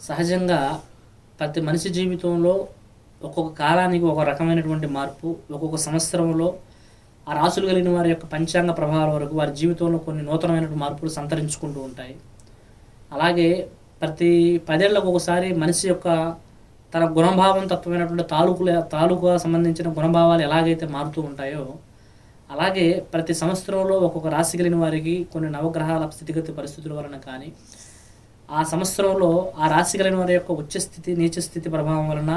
సహజంగా ప్రతి మనిషి జీవితంలో ఒక్కొక్క కాలానికి ఒక రకమైనటువంటి మార్పు ఒక్కొక్క సంవత్సరంలో ఆ రాసులు కలిగిన వారి యొక్క పంచాంగ ప్రభావాల వరకు వారి జీవితంలో కొన్ని నూతనమైనటువంటి మార్పులు సంతరించుకుంటూ ఉంటాయి. అలాగే ప్రతి పదేళ్ళకు ఒకసారి మనిషి యొక్క తన గుణభావం తత్వమైనటువంటి తాలూకుల తాలూకు సంబంధించిన గుణభావాలు ఎలాగైతే మారుతూ ఉంటాయో అలాగే ప్రతి సంవత్సరంలో ఒక్కొక్క రాశి కలిగిన వారికి కొన్ని నవగ్రహాల స్థితిగతి పరిస్థితుల వలన కానీ ఆ సంవత్సరంలో ఆ రాశి కలిగిన వారి యొక్క ఉచ్చస్థితి నీచస్థితి ప్రభావం వలన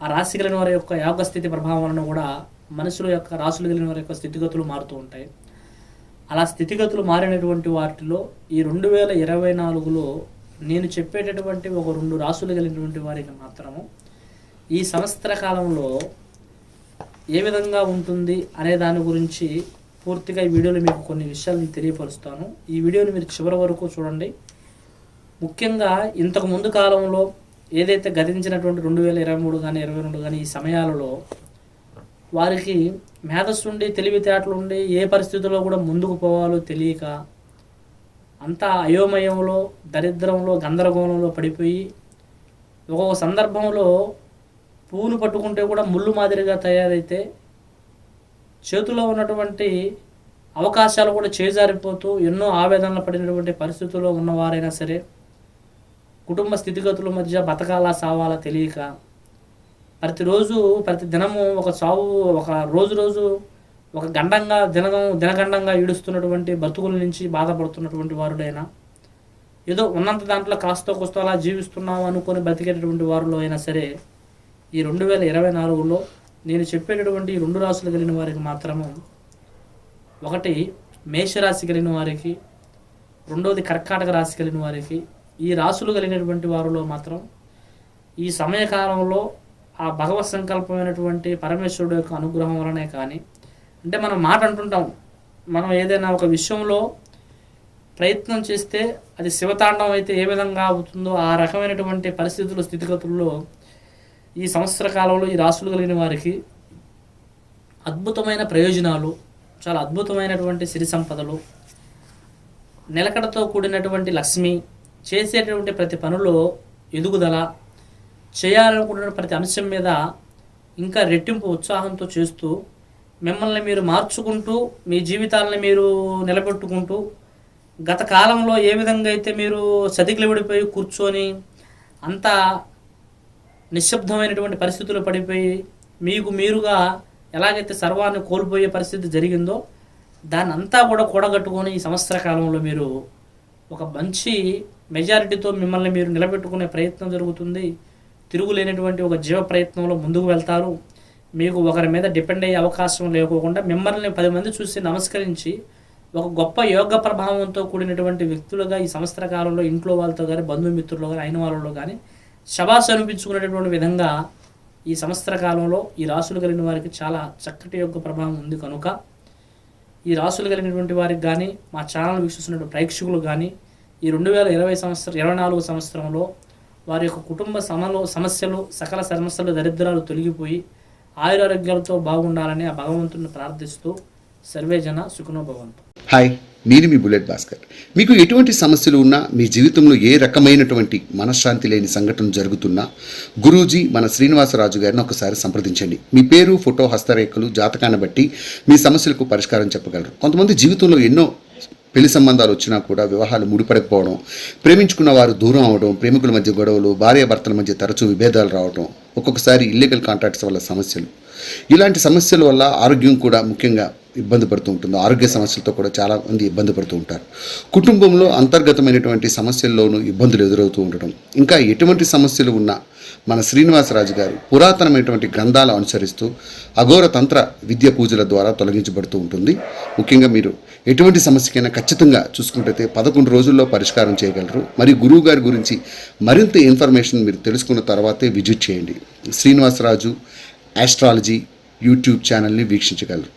ఆ రాశి కలిగిన వారి యొక్క యోగ స్థితి ప్రభావం వలన కూడా మనుషుల యొక్క రాసులు కలిగిన వారి యొక్క స్థితిగతులు మారుతూ ఉంటాయి. అలా స్థితిగతులు మారినటువంటి వాటిలో ఈ రెండు వేల ఇరవై నాలుగులో నేను చెప్పేటటువంటి ఒక రెండు రాసులు కలిగినటువంటి వారికి మాత్రము ఈ సంవత్సర కాలంలో ఏ విధంగా ఉంటుంది అనే దాని గురించి పూర్తిగా ఈ వీడియోలో మీకు కొన్ని విషయాలు తెలియపరుస్తాను. ఈ వీడియోని మీరు చివరి వరకు చూడండి. ముఖ్యంగా ఇంతకు ముందు కాలంలో ఏదైతే గతించినటువంటి రెండు వేల ఇరవై మూడు కానీ ఇరవై రెండు కానీ ఈ సమయాలలో వారికి మేధస్సు ఉండి తెలివితేటలు ఉండి ఏ పరిస్థితుల్లో కూడా ముందుకు పోవాలో తెలియక అంతా అయోమయంలో దరిద్రంలో గందరగోళంలో పడిపోయి ఒక్కొక్క సందర్భంలో పువ్వును పట్టుకుంటే కూడా ముళ్ళు మాదిరిగా తయారైతే చేతిలో ఉన్నటువంటి అవకాశాలు కూడా చేజారిపోతూ ఎన్నో ఆవేదనలు పడినటువంటి పరిస్థితుల్లో ఉన్నవారైనా సరే కుటుంబ స్థితిగతుల మధ్య బతకాలా సావాలా తెలియక ప్రతిరోజు ప్రతి దినము ఒక సావు ఒక రోజు రోజు ఒక గండంగా దినగం దినగండంగా ఈడుస్తున్నటువంటి బతుకుల నుంచి బాధపడుతున్నటువంటి వారుడైనా ఏదో ఉన్నంత దాంట్లో కాస్త కొస్త అలా జీవిస్తున్నాం అనుకొని బతికేటటువంటి వారిలో అయినా సరే ఈ రెండు వేల ఇరవై నాలుగులో నేను చెప్పేటటువంటి రెండు రాసులు కలిగిన వారికి మాత్రము ఒకటి మేషరాశి కలిగిన వారికి రెండోది కర్కాటక రాశి కలిగిన వారికి ఈ రాసులు కలిగినటువంటి వారిలో మాత్రం ఈ సమయకాలంలో ఆ భగవత్ సంకల్పమైనటువంటి పరమేశ్వరుడు యొక్క అనుగ్రహం వలనే కానీ అంటే మనం మాట అంటుంటాం మనం ఏదైనా ఒక విషయంలో ప్రయత్నం చేస్తే అది శివతాండం అయితే ఏ విధంగా అవుతుందో ఆ రకమైనటువంటి పరిస్థితులు స్థితిగతుల్లో ఈ సంవత్సర కాలంలో ఈ రాసులు కలిగిన వారికి అద్భుతమైన ప్రయోజనాలు చాలా అద్భుతమైనటువంటి సిరి సంపదలు నిలకడతో కూడినటువంటి లక్ష్మి చేసేటటువంటి ప్రతి పనిలో ఎదుగుదల చేయాలనుకుంటున్న ప్రతి అంశం మీద ఇంకా రెట్టింపు ఉత్సాహంతో చేస్తూ మిమ్మల్ని మీరు మార్చుకుంటూ మీ జీవితాలను మీరు నిలబెట్టుకుంటూ గత కాలంలో ఏ విధంగా అయితే మీరు చతికిలు పడిపోయి కూర్చొని అంతా నిశ్శబ్దమైనటువంటి పరిస్థితులు పడిపోయి మీకు మీరుగా ఎలాగైతే సర్వాన్ని కోల్పోయే పరిస్థితి జరిగిందో దాన్ని అంతా కూడా కూడగట్టుకొని ఈ సంవత్సర కాలంలో మీరు ఒక మంచి మెజారిటీతో మిమ్మల్ని మీరు నిలబెట్టుకునే ప్రయత్నం జరుగుతుంది. తిరుగులేనటువంటి ఒక జీవ ప్రయత్నంలో ముందుకు వెళ్తారు. మీకు ఒకరి మీద డిపెండ్ అయ్యే అవకాశం లేకోకుండా మిమ్మల్ని పది మంది చూసి నమస్కరించి ఒక గొప్ప యోగ ప్రభావంతో కూడినటువంటి వ్యక్తులుగా ఈ సంవత్సర కాలంలో ఇంట్లో వాళ్ళతో కానీ బంధుమిత్రులు కానీ అయిన వాళ్ళలో కానీ శబాస్ అనిపించుకునేటటువంటి విధంగా ఈ సంవత్సర కాలంలో ఈ రాసులు కలిగిన వారికి చాలా చక్కటి యొక్క ప్రభావం ఉంది కనుక. ఈ రాసులు కలిగినటువంటి వారికి కానీ మా ఛానల్ వీక్షిస్తున్నటువంటి ప్రేక్షకులు కానీ ఈ రెండు వేల ఇరవై సంవత్సరం ఇరవై నాలుగు సంవత్సరంలో వారి యొక్క కుటుంబ సమలో సమస్యలు సకల సమస్యలు దరిద్రాలు తొలగిపోయి ఆయురారోగ్యాలతో బాగుండాలని ఆ భగవంతుని ప్రార్థిస్తూ సర్వేజన సుఖనోభవంతు హాయ్ నేను మీ బుల్లెట్ భాస్కర్. మీకు ఎటువంటి సమస్యలు ఉన్నా మీ జీవితంలో ఏ రకమైనటువంటి మనశ్శాంతి లేని సంఘటన జరుగుతున్నా గురూజీ మన శ్రీనివాసరాజు గారిని ఒకసారి సంప్రదించండి. మీ పేరు ఫోటో హస్తరేఖలు జాతకాన్ని బట్టి మీ సమస్యలకు పరిష్కారం చెప్పగలరు. కొంతమంది జీవితంలో ఎన్నో పెళ్ళి సంబంధాలు వచ్చినా కూడా వివాహాలు ముడిపడకపోవడం ప్రేమించుకున్న వారు దూరం అవడం ప్రేమికుల మధ్య గొడవలు భార్యాభర్తల మధ్య తరచూ విభేదాలు రావడం ఒక్కొక్కసారి ఇల్లీగల్ కాంట్రాక్ట్స్ వల్ల సమస్యలు. ఇలాంటి సమస్యల వల్ల ఆరోగ్యం కూడా ముఖ్యంగా ఇబ్బంది పడుతూ ఉంటుంది. ఆరోగ్య సమస్యలతో కూడా చాలా మంది ఇబ్బంది పడుతూ ఉంటారు. కుటుంబంలో అంతర్గతమైనటువంటి సమస్యల్లోనూ ఇబ్బందులు ఎదురవుతూ ఉండడం. ఇంకా ఎటువంటి సమస్యలు ఉన్నా మన శ్రీనివాసరాజు గారు పురాతనమైనటువంటి గ్రంథాలు అనుసరిస్తూ అఘోర తంత్ర విద్య పూజల ద్వారా తొలగించబడుతూ ఉంటుంది. ముఖ్యంగా మీరు ఎటువంటి సమస్యకైనా ఖచ్చితంగా చూసుకుంటే పదకొండు రోజుల్లో పరిష్కారం చేయగలరు. మరియు గురువు గారి గురించి మరింత ఇన్ఫర్మేషన్ మీరు తెలుసుకున్న తర్వాతే విజిట్ చేయండి. శ్రీనివాసరాజు ఆస్ట్రాలజీ యూట్యూబ్ ఛానల్ని వీక్షించగలరు.